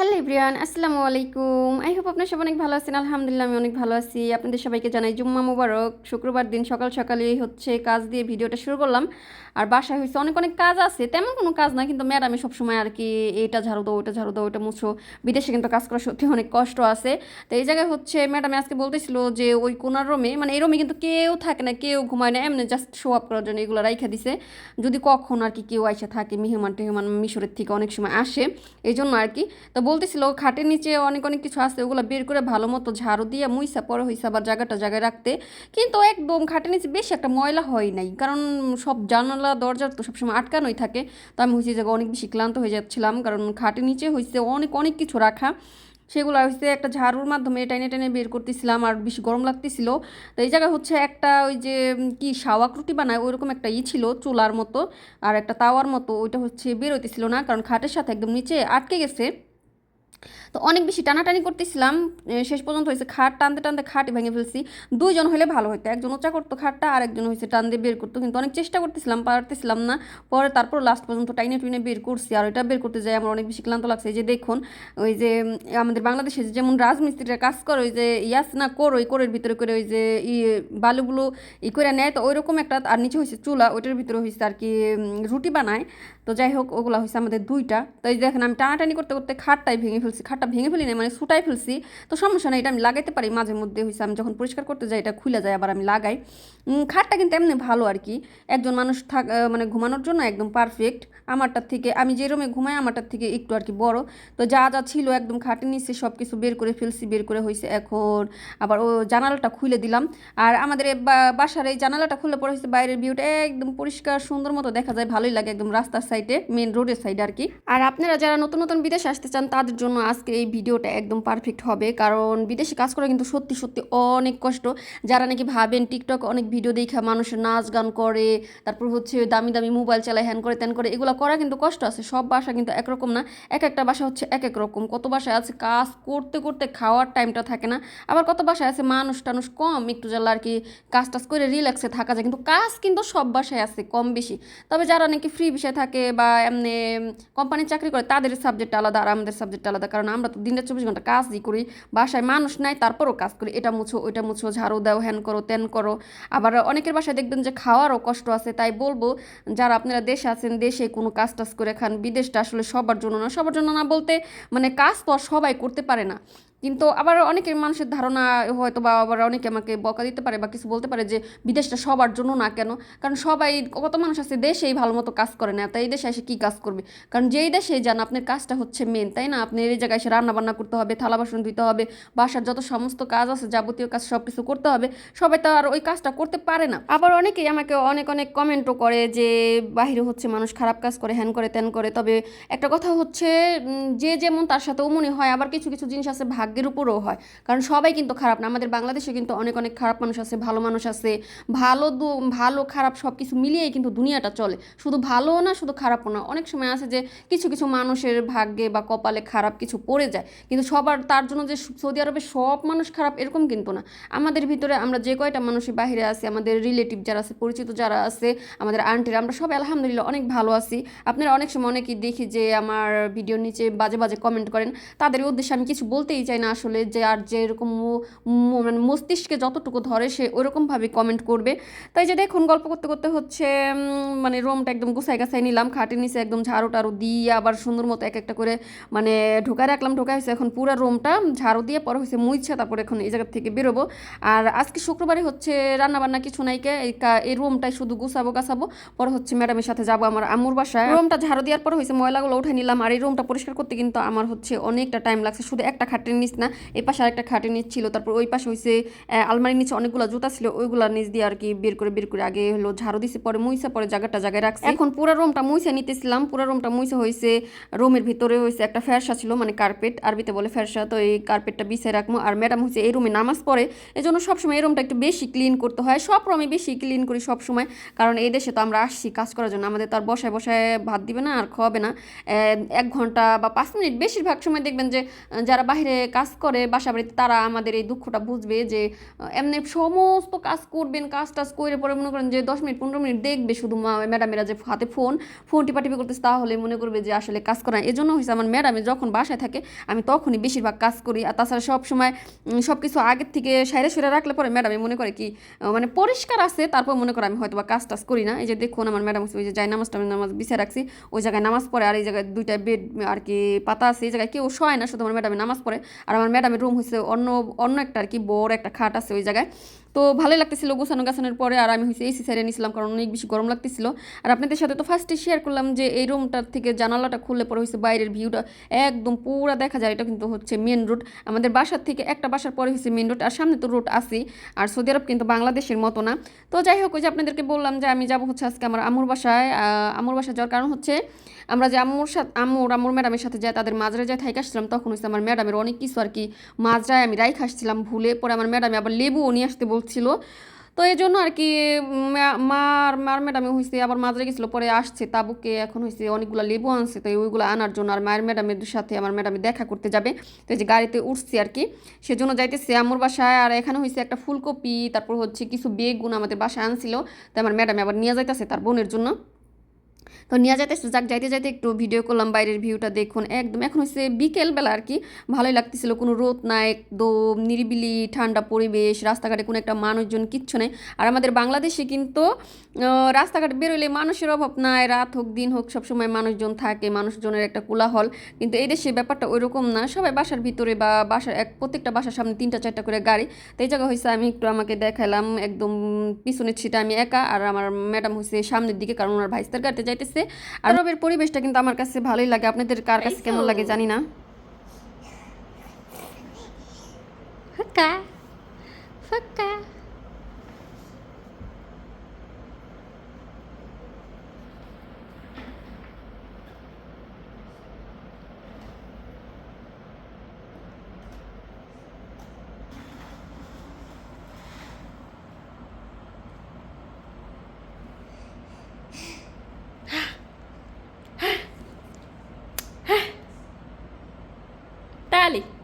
Hello ইব্রিয়ান আসসালামু আলাইকুম। I hope আপনার সব অনেক ভালো আছেন। আলহামদুলিল্লাহ, আমি অনেক ভালো আছি। আপনাদের সবাইকে জানাই জুম্মা মুবারক। শুক্রবার দিন সকাল সকালে হচ্ছে কাজ দিয়ে ভিডিওটা শুরু করলাম। আর বাসায় হয়েছে অনেক অনেক কাজ আছে। তেমন কোনো কাজ না, কিন্তু ম্যাডামে সবসময় আর কি এটা ঝাড়ু দাও, ওইটা ঝাড়ু দাও, ওইটা মুছো। বিদেশে কিন্তু কাজ করা সত্যি অনেক কষ্ট আছে। তো এই জায়গায় হচ্ছে ম্যাডামে আজকে বলতেছিল যে, ওই কোনার রুমে মানে এই রুমে কিন্তু কেউ থাকে না, কেউ ঘুমায় না। এমনি জাস্ট শো আপ করার জন্য এগুলো রাইখা দিছে। যদি কখন আর কি কেউ আইসা থাকে মেহমান টেহমান মিশরের থেকে অনেক সময় আসে এই জন্য আর কি। তো বলতেছিল খাটের নিচে অনেক অনেক কিছু আছে, ওগুলো বের করে ভালো মতো ঝাড়ু দিয়ে মুইসা পরে হইসা আবার জায়গাটা জায়গায় রাখতে। কিন্তু একদম খাটের নিচে বেশি একটা ময়লা হয় নাই, কারণ সব জানালা দরজা তো সবসময় আটকানোই থাকে। তো আমি হয়েছে জায়গা অনেক বেশি ক্লান্ত হয়ে যাচ্ছিলাম, কারণ খাটের নিচে হয়েছে অনেক অনেক কিছু রাখা। সেগুলো হচ্ছে একটা ঝাড়ুর মাধ্যমে টেনে টেনে বের করতেছিলাম আর বেশি গরম লাগতেছিল। তো এই জায়গায় হচ্ছে একটা ওই যে কি শাওয়াক রুটি বানায়, ওইরকম একটা ই ছিল, চুলার মতো, আর একটা তাওয়ার মতো, ওইটা হচ্ছে বের হইতেছিল না, কারণ খাটের সাথে একদম নিচে আটকে গেছে। তো অনেক বেশি টানাটানি করতেছিলাম শেষ পর্যন্ত হয়েছে খাট টানতে টানতে খাট ভেঙে ফেলছি। দুইজন হলে ভালো হতো একজন উঁচা করতো খাটটা আর একজন হয়েছে টান দিয়ে বের করতো। কিন্তু অনেক চেষ্টা করতেছিলাম, পারতেছিলাম না। পরে তারপর লাস্ট পর্যন্ত টাইনে টুইনে বের করছি, আর ওইটা বের করতে যাই আমার অনেক বেশি ক্লান্ত লাগছে। যে দেখুন, ওই যে আমাদের বাংলাদেশে যেমন রাজমিস্ত্রিরা কাজ করে, ওই যে ইয়াস না কোর, ওই কোরের ভিতরে করে ওই যে ই, বালুগুলো ই করে নেয়, তো ওইরকম একটা, আর নিচে হয়েছে চুলা, ওইটার ভিতরে হয়েছে আর কি রুটি বানায়। তো যাই হোক, ওগুলো হয়েছে আমাদের দুইটা। তো এই দেখেন, আমি টানাটানি করতে করতে খাটটাই ভেঙে ফেলছি খাটটা ভেঙে ফেলি না মানে ছুটাই ফেলছি। তো সমস্যা নেই, এটা আমি লাগাইতে পারি, মাঝে মধ্যে হয়েছে আমি যখন পরিষ্কার করতে যাই, এটা খুলে যায়, আবার আমি লাগাই। খাটটা কিন্তু এমনি ভালো আর কি। একজন মানুষ থাক মানে ঘুমানোর জন্য একদম পারফেক্ট আমারটার থেকে, আমি যে রুমে ঘুমাই, আমারটার থেকে একটু আর কি বড়। তো যা যা ছিল একদম খাটের নিচে সব কিছু বের করে ফেলছি, বের করে হয়েছে এখন। আবার ও জানালাটা খুলে দিলাম। আর আমাদের বাসার এই জানালাটা খুলে পড়ে হয়েছে বাইরের ভিউটা একদম পরিষ্কার, সুন্দর মতো দেখা যায়, ভালোই লাগে একদম রাস্তার সাইডে মেন রোডের সাইডে আর কি। আর আপনারা যারা নতুন নতুন বিদেশে আসতে চান, তাদের জন্য আজকে এই ভিডিওটা একদম পারফেক্ট হবে। কারণ বিদেশে কাজ করা কিন্তু সত্যি সত্যি অনেক কষ্ট। যারা নাকি ভাবেন টিকটক অনেক ভিডিও দেখে মানুষের নাচ গান করে, তারপর হচ্ছে দামি দামি মোবাইল চালায় হ্যান করে, ত্যান করে, এগুলো করা কিন্তু কষ্ট আছে। সব বাসা কিন্তু একরকম না। এক একটা বাসা হচ্ছে এক এক রকম। কত বাসায় আছে কাজ করতে করতে খাওয়ার টাইমটা থাকে না। আবার কত বাসায় আছে মানুষ টানুষ কম, একটু জ্বালা আর কি কাজ টাজ করে রিল্যাক্সে থাকা যায়। কিন্তু কাজ কিন্তু সব বাসায় আছে কম বেশি। তবে যারা নাকি ফ্রি বিষয় থাকে বা এমনি কোম্পানির চাকরি করে, তাদের সাবজেক্ট আলাদা আর আমাদের সাবজেক্ট আলাদা। কারণ আমরা তো দিনটা চব্বিশ ঘণ্টা কাজই করি, বাসায় মানুষ নাই, তারপরও কাজ করি। এটা মুছো, ওইটা মুছো, ঝাড়ু দাও, হ্যান করো, ত্যান করো। আবার অনেকের বাসায় দেখবেন যে খাওয়ারও কষ্ট আছে, তাই বলব যারা আপনারা দেশে আছেন, দেশে কোনো কাজ টাজ করে খান, বিদেশটা আসলে সবার জন্য না, সবার জন্য না বলতে মানে কাজ তো সবাই করতে পারে না। কিন্তু আবার অনেকের মানুষের ধারণা হয়তো বা আবার অনেকে আমাকে বকা দিতে পারে বা কিছু বলতে পারে যে বিদেশটা সবার জন্য না কেন? কারণ সবাই, কত মানুষ আছে দেশেই ভালো মতো কাজ করে না তাই এই দেশে এসে কী কাজ করবে? কারণ যেই দেশে যান, আপনার কাজটা হচ্ছে মেন তাই না? আপনি এই জায়গায় এসে রান্না বান্না করতে হবে, থালা বাসন ধুতে হবে, বাসার যত সমস্ত কাজ আছে, যাবতীয় কাজ সব কিছু করতে হবে, সবাই তো আর ওই কাজটা করতে পারে না। আবার অনেকেই আমাকে অনেক অনেক কমেন্টও করে যে বাহিরে হচ্ছে মানুষ খারাপ কাজ করে, হ্যান করে, ত্যান করে, তবে একটা কথা হচ্ছে যে যেমন তার সাথে অমনি হয়, আবার কিছু কিছু জিনিস আছে ভাগ্যের উপরও হয়। কারণ সবাই কিন্তু খারাপ না। আমাদের বাংলাদেশে কিন্তু অনেক অনেক খারাপ মানুষ আছে, ভালো মানুষ আছে। ভালো ভালো, খারাপ সব কিছু মিলিয়েই কিন্তু দুনিয়াটা চলে। শুধু ভালোও না, শুধু খারাপও না। অনেক সময় আছে যে কিছু কিছু মানুষের ভাগ্যে বা কপালে খারাপ কিছু পড়ে যায়। কিন্তু সবার, তার জন্য যে সৌদি আরবে সব মানুষ খারাপ এরকম কিন্তু না। আমাদের ভিতরে আমরা যে কয়টা মানুষের বাইরে আছি, আমাদের রিলেটিভ যারা আছে, পরিচিত যারা আছে, আমাদের আন্টিরা আমরা সবাই আলহামদুলিল্লাহ অনেক ভালো আছি। আপনারা অনেক সময় অনেকেই দেখি যে আমার ভিডিওর নিচে বাজে বাজে কমেন্ট করেন। তাদের উদ্দেশ্যে আমি কিছু বলতেই চাই না আসলে যে আর যে এরকম মু- মু- মানে মস্তিষ্কে যতটুকু ধরে সে ওরকমভাবে কমেন্ট করবে। তাই যে দেখুন, গল্প করতে করতে হচ্ছে মানে রুমটা একদম গুছাই গাছাই নিলাম, খাটের নিচে একদম ঝাড়ু টাড়ু দিয়ে আবার সুন্দর মতো এক একটা করে মানে ঢোকায় রাখলাম ঢোকা হয়েছে এখন পুরো রুমটা, ঝাড়ু দিয়ে পরে হয়েছে মুইছে তারপরে এখন এই জায়গা থেকে বেরোবো। আর আজকে শুক্রবারে হচ্ছে রান্নাবান্না কিছু নাই কে, এই রুমটাই শুধু গুছাবো, গাছাবো, পরে হচ্ছে ম্যাডামের সাথে যাব আমার আম্মুর বাসায়। রুমটা ঝাড়ু দেওয়ার পর হয়েছে ময়লাগুলো উঠে নিলাম, আর এই রুমটা পরিষ্কার করতে কিন্তু আমার হচ্ছে অনেকটা টাইম লাগছে, শুধু একটা খাটের নিচ না এই পাশে আরেকটা খাটের নিচ ছিল, তারপর ওই পাশে হয়েছে আলমারির নিচে অনেকগুলো জুতা ছিল ওইগুলা নিচ দিয়ে আর কি বের করে বের করে আগে হলো ঝাড়ু দিছে, পরে মুইসা পরে জায়গাটা জায়গায় রাখছি। এখন পুরো রুমটা মুইসা নিতেছিলাম, পুরো রুমটা মুইসা হয়েছে রুমের ভিতরে হয়েছে একটা ফেরসা ছিল মানে কার্পেট, আরবিতে বলে ফেরসা, তো এই কার্পেটটা বিছায় রাখব। আর ম্যাডাম হচ্ছে এই রুমে নামাজ পড়ে এই জন্য সবসময় এই রুমটা একটু বেশি ক্লিন করতে হয়। সব রুমে বেশি ক্লিন করি সব সময় কারণ এই দেশে তো আমরা আসছি কাজ করার জন্য, আমাদের তো আর বসায় বসায় ভাত দিবে না আর খাওয়াবে না। এক ঘণ্টা বা পাঁচ মিনিট বেশিরভাগ সময় দেখবেন যে, যারা বাইরে কাজ করে বাসা বাড়িতে, তারা আমাদের এই দুঃখটা বুঝবে যে এমনি সমস্ত কাজ করবেন, কাজ টাজ করে পরে মনে করেন যে দশ মিনিট, পনেরো মিনিট দেখবে শুধু ম্যাডামেরা যে হাতে ফোন ফোন টিপাটিপি করতেছে, তাহলে মনে করবে যে আসলে কাজ করা জন্য হয়েছে আমার ম্যাডামে যখন বাসায় থাকে, আমি তখনই বেশিরভাগ কাজ করি। আর তাছাড়া সবসময় সব কিছু আগের থেকে সাইরে সুরে রাখলে পরে ম্যাডামে মনে করে কি মানে পরিষ্কার আছে, তারপর মনে করে আমি হয়তো বা কাজ টাজ করি না। এই যে দেখুন আমার ম্যাডাম ওই যে যাই নামাজটা আমি নামাজ বিছিয়ে রাখছি, ওই জায়গায় নামাজ পড়ে, আর এই জায়গায় দুইটা বেড, আর কি পাতা আছে, এই জায়গায় কেউ শয় না, শুধু আমার ম্যাডামে নামাজ পড়ে। আর আমার ম্যাডামের রুম হয়েছে অন্য অন্য একটা আর কি বড় একটা খাট আছে ওই জায়গায়। তো ভালোই লাগতেছিল গোছানো গাছানোর পরে আর আমি হচ্ছে এসি সাইডে নিয়েছিলাম কারণ অনেক বেশি গরম লাগতেছিল। আর আপনাদের সাথে তো ফার্স্টে শেয়ার করলাম যে এই রুমটার থেকে জানালাটা খুললে পরে হচ্ছে বাইরের ভিউটা একদম পুরো দেখা যায়। এটা কিন্তু হচ্ছে মেন রোড আমাদের বাসার থেকে একটা বাসার পরে হচ্ছে মেন রোড আর সামনে তো রোড আসি আর সৌদি আরব কিন্তু বাংলাদেশের মতো না। তো যাই হোক ওই যে আপনাদেরকে বললাম যে আমি যাব হচ্ছে আজকে আমার আম্মুর বাসায়। আহ, আম্মুর বাসায় যাওয়ার কারণ হচ্ছে আমরা যে আম্মুর সাথে আম্মুর আম্মুর ম্যাডামের সাথে যাই তাদের মাঝরে যাই থাইকে আসছিলাম তখন হচ্ছে আমার ম্যাডামের অনেক কিছু আর কি মাঝরায় আমি রাইখ আসছিলাম ভুলে। পরে আমার ম্যাডামে আবার লেবুও নিয়ে আসতে বলছিল তো এই জন্য আর কি মার মার ম্যাডামে হয়েছে আবার মাঝরে গেছিল, পরে আসছে, তাবুকে এখন হয়েছে অনেকগুলো লেবু আনছে, তো ওইগুলো আনার জন্য আর মায়ের ম্যাডামের সাথে আমার ম্যাডামে দেখা করতে যাবে। তো যে গাড়িতে উঠছে আর কি সেজন্য যাইতেছে আমার বাসায়, আর এখানে হয়েছে একটা ফুলকপি, তারপর হচ্ছে কিছু বেগুন আমাদের বাসায় আনছিল, তো আমার ম্যাডামে আবার নিয়ে যাইতেছে তার বোনের জন্য। তো নিয়ে যাইতেছে যাক, যাইতে যাইতে একটু ভিডিও করলাম, বাইরের ভিউটা দেখুন। একদম, এখন হচ্ছে বিকেলবেলা আর কি। ভালোই লাগতেছিল, কোনো রোদ নাই একদম নিরিবিলি, ঠান্ডা পরিবেশ, রাস্তাঘাটে কোনো একটা মানুষজন, কিচ্ছু নেই। আর আমাদের বাংলাদেশে কিন্তু রাস্তাঘাটে বেরোলে মানুষের অভাব নাই। রাত হোক, দিন হোক, সবসময় মানুষজন থাকে, মানুষজনের একটা কোলাহল। কিন্তু এই দেশে ব্যাপারটা ওইরকম না। সবাই বাসার ভিতরে বা বাসার এক, প্রত্যেকটা বাসার সামনে তিনটা, চারটা করে গাড়ি। তো এই জায়গা হয়েছে আমি একটু আমাকে দেখালাম একদম পিছনের ছিটা আমি একা। আর আমার ম্যাডাম হয়েছে সামনের দিকে, কারণ ওনার ভাইস্তার গাড়িতে যাইতেছে আর রবের পরিবেশটা কিন্তু আমার কাছে ভালোই লাগে। আপনাদের কার কাছে কেমন লাগে জানি না। ফাঁকা। ফাঁকা। Dali.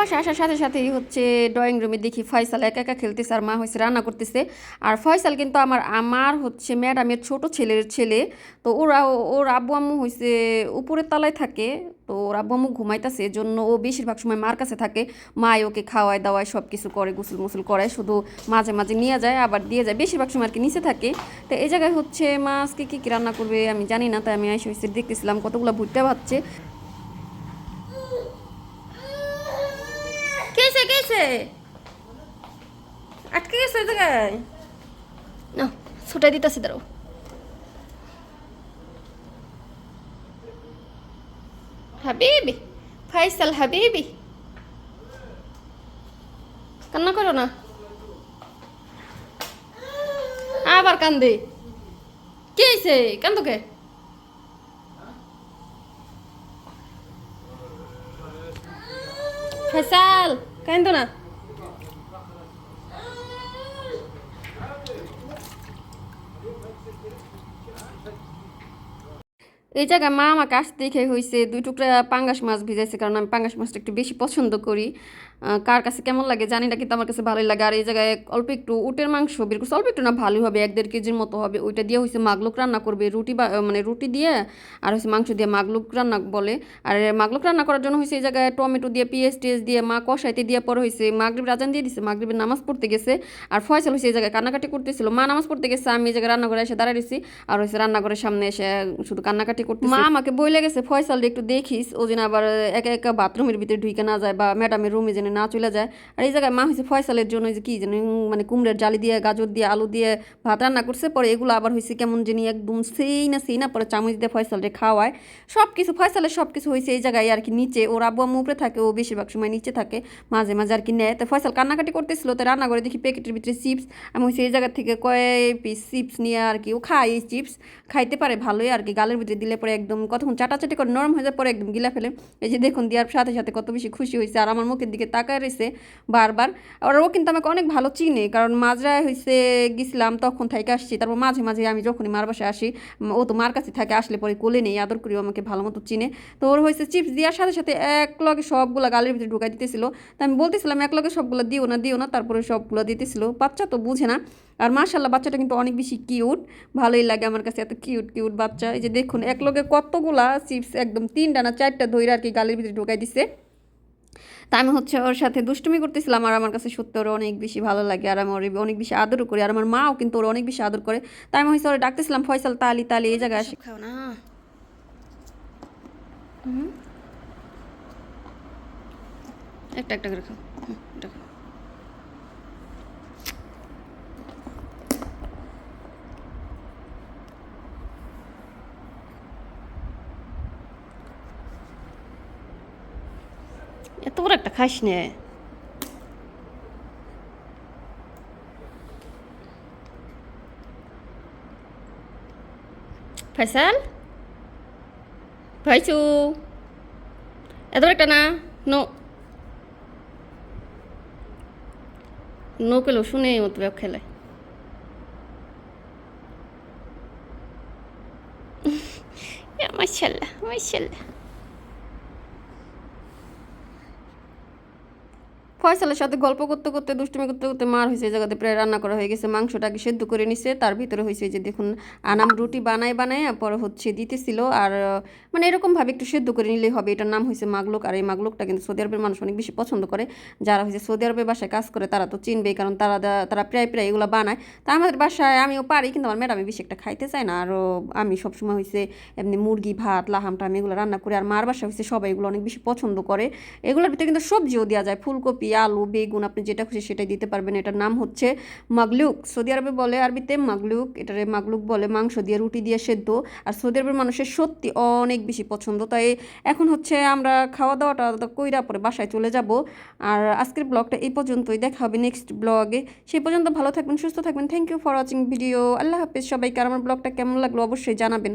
বাসা আসার সাথে সাথেই হচ্ছে ড্রয়িং রুমে দেখি ফয়সাল একা একা খেলতেছে আর মা হয়েছে রান্না করতেছে। আর ফয়সাল কিন্তু আমার আমার হচ্ছে ম্যাডামের ছোট ছেলের ছেলে। তো ওরা, ওর আব্বু আম্মু হয়েছে উপরের তলায় থাকে। তো ওর আব্বু আম্মু ঘুমাইতেছে জন্য ও বেশিরভাগ সময় মার কাছে থাকে। মাই ওকে খাওয়ায় দাওয়ায় সব কিছু করে, গোসল মুসল করায়, শুধু মাঝে মাঝে নিয়ে যায়, আবার দিয়ে যায়। বেশিরভাগ সময় আর কি নিচে থাকে। তো এই জায়গায় হচ্ছে মা আজকে কী কী রান্না করবে আমি জানি না, তাই আমি এসে হয়েছে দেখতেছিলাম কতগুলো ভুট্টা ভাবছে কেসে আটকে গেছে না, ছুটাই দিতেছি দাঁড়ো হাবিবি, ফাইসাল হাবিবি। কান্না করো না। আবার কান্দে। কে হয়েছে কান্দো কে? ফেসাল কান্দো না এই জায়গায় মা আমাকে আসতে দেখে হয়েছে দুই টুকরা পাঙ্গাস মাছ ভিজাইছে, কারণ আমি পাঙ্গাস মাছটা একটু বেশি পছন্দ করি। কার কাছে কেমন লাগে জানি না, কিন্তু আমার কাছে ভালোই লাগে। আর এই জায়গায় অল্প একটু উটের মাংস বের করছে, অল্প একটু না, ভালোই হবে, এক দেড় কেজির মতো হবে। ওইটা দিয়ে হয়েছে মাগলুক রান্না করবে, রুটি বা মানে রুটি দিয়ে, আর হচ্ছে মাংস দিয়ে মাগলুক রান্না বলে। আর মাগলুক রান্না করার জন্য হয়েছে এই জায়গায় টমেটো দিয়ে, পেঁয়াজ টেস্ট দিয়ে, মা কষাইতে দিয়ে পরে হয়েছে মাগরিব রাজান দিয়ে দিছে, মাগরিবের নামাজ পড়তে গেছে। আর ফয়সাল হয়েছে এই জায়গায় কান্নাকাটি করতেছিল, মা নামাজ পড়তে গেছে, আমি এই জায়গায় রান্নাঘরে এসে দাঁড়াইছি আর হয়েছে রান্নাঘরের সামনে এসে শুধু কান্নাকাটি করতে মা আমাকে বইলে গেছে ফয়সাল একটু দেখিস, ও যেন আবার একা একা বাথরুমের ভিতরে ঢুকে না যায় বা ম্যাডামের রুমে যেন না চলে যায়। আর এই জায়গায় মা হয়েছে ফয়সালের জন্য যে কি যেন মানে কুমড়ের জালি দিয়ে, গাজর দিয়ে, আলু দিয়ে ভাত রান্না করছে, পরে এগুলো আবার হয়েছে কেমন জানি একদম সেই না সেই না, পরে চামচ দিয়ে ফয়সালরে খাওয়ায়। সব কিছু ফয়সালের সব কিছু হয়েছে এই জায়গায় আর কি নিচে, ওর আব্বু আম্মু উপরে থাকে, ও বেশিরভাগ সময় নিচে থাকে, মাঝে মাঝে আর কি নেয়। তো ফয়সাল কান্নাকাটি করতেছিল, তো রান্না করে দেখি প্যাকেটের ভিতরে চিপস, আমি হচ্ছে এই জায়গা থেকে কয়েক পিস চিপস নিয়ে আর কি, ও খায় এই চিপস খাইতে পারে ভালোই আর কি, গালের ভিতরে দিলে পরে একদম কতক্ষণ চাটাচাটি করে নরম হয়ে যাওয়ার পরে একদম গিলা ফেলে। এই যে দেখুন দেওয়ার সাথে সাথে কত বেশি খুশি হয়েছে, আর আমার মুখের দিকে তাকায় রয়েছে বারবার। আর ও কিন্তু আমাকে অনেক ভালো চিনে, কারণ মাজরায় হয়েছে গেছিলাম তখন থেকে আসছি, তারপর মাঝে মাঝে আমি যখনই মার বাসায় আসি, ও তো মার কাছে থাকে, আসলে পরে কোলে নেই, আদর করি ও আমাকে ভালো মতো চিনে। তো ওর হয়েছে চিপস দেওয়ার সাথে সাথে এক লগে সবগুলো গালের ভিতরে ঢুকাই দিতেছিল। তা আমি বলতেছিলাম এক লগে সবগুলো দিও না দিও না, তারপরে সবগুলো দিতেছিল। বাচ্চা তো বুঝে না। আর মার্শাল্লাহ বাচ্চাটা কিন্তু অনেক বেশি কিউট। ভালোই লাগে আমার কাছে এত কিউট কিউট বাচ্চা। এই যে দেখুন এক লগে কতগুলা চিপস একদম তিনটা না চারটা ধৈরা আর কি গালের ভিতরে ঢুকাই দিছে। তা আমি হচ্ছে ওর সাথে দুষ্টুমি করতেছিলাম আর আমার কাছে সত্যি ওর অনেক বেশি ভালো লাগে আর আমি ওর অনেক বেশি আদরও করি আর আমার মাও কিন্তু ওর অনেক বেশি আদর করে। তাই আমি হয়েছে ওরা ডাকতেছিলাম ফয়সাল তালি তালি এই জায়গায় আসে। খাও না। একটা একটা করে খাও। এটা খাও। এত বড় একটা খাস নে। ফয়সাল? ফাইসু এত বড় একটা না, নো। নো কেলো শুনে মতো খেলে। মাশাল্লাহ মাশাল্লাহ। ফয়সালের সাথে গল্প করতে করতে, দুষ্টুমি করতে করতে মার হয়েছে জায়গাতে প্রায় রান্না করা হয়ে গেছে মাংসটাকে সেদ্ধ করে নিছে, তার ভিতরে হয়েছে যে দেখুন, আনাম রুটি বানায় বানায়, পরে হচ্ছে দিতেছিল, আর মানে এরকমভাবে একটু সেদ্ধ করে নিলেই হবে, এটার নাম হয়েছে মাগলুক, আর এই মাগলুকটা কিন্তু সৌদি আরবের মানুষ অনেক বেশি পছন্দ করে, যারা হয়েছে সৌদি আরবের বাসায় কাজ করে, তারা তো চিনবেই, কারণ তারা তারা প্রায় প্রায় এগুলো বানায়, তা আমাদের বাসায় আমিও পারি, কিন্তু আমার ম্যাডামে বেশি একটা খাইতে চায় না, আরও আমি সবসময় হয়েছে এমনি মুরগি, ভাত, লাহাম টাম এগুলো রান্না করি, আর মার বাসা হয়েছে সবাই এগুলো অনেক বেশি পছন্দ করে, এগুলোর ভিতরে কিন্তু সবজিও দেওয়া যায়, ফুলকপি আলু বেগুন আপনি যেটা খুশি সেটাই দিতে পারবেন। এটার নাম হচ্ছে মাগলুক। সৌদি আরবে বলে আরবিতে মাগলুক, এটারে মাগলুক বলে মাংস দিয়ে, রুটি দিয়ে সেদ্ধ। আর সৌদি আরবের মানুষের সত্যি অনেক বেশি পছন্দ। তাই এখন হচ্ছে আমরা খাওয়া দাওয়াটা কইরা পরে বাসায় চলে যাব। আর আজকের ব্লগটা এই পর্যন্তই। দেখা হবে নেক্সট ব্লগে। সেই পর্যন্ত ভালো থাকবেন, সুস্থ থাকবেন। Thank you for watching video আল্লাহ হাফিজ। সবাইকে আর আমার ব্লগটা কেমন লাগল অবশ্যই জানাবেন।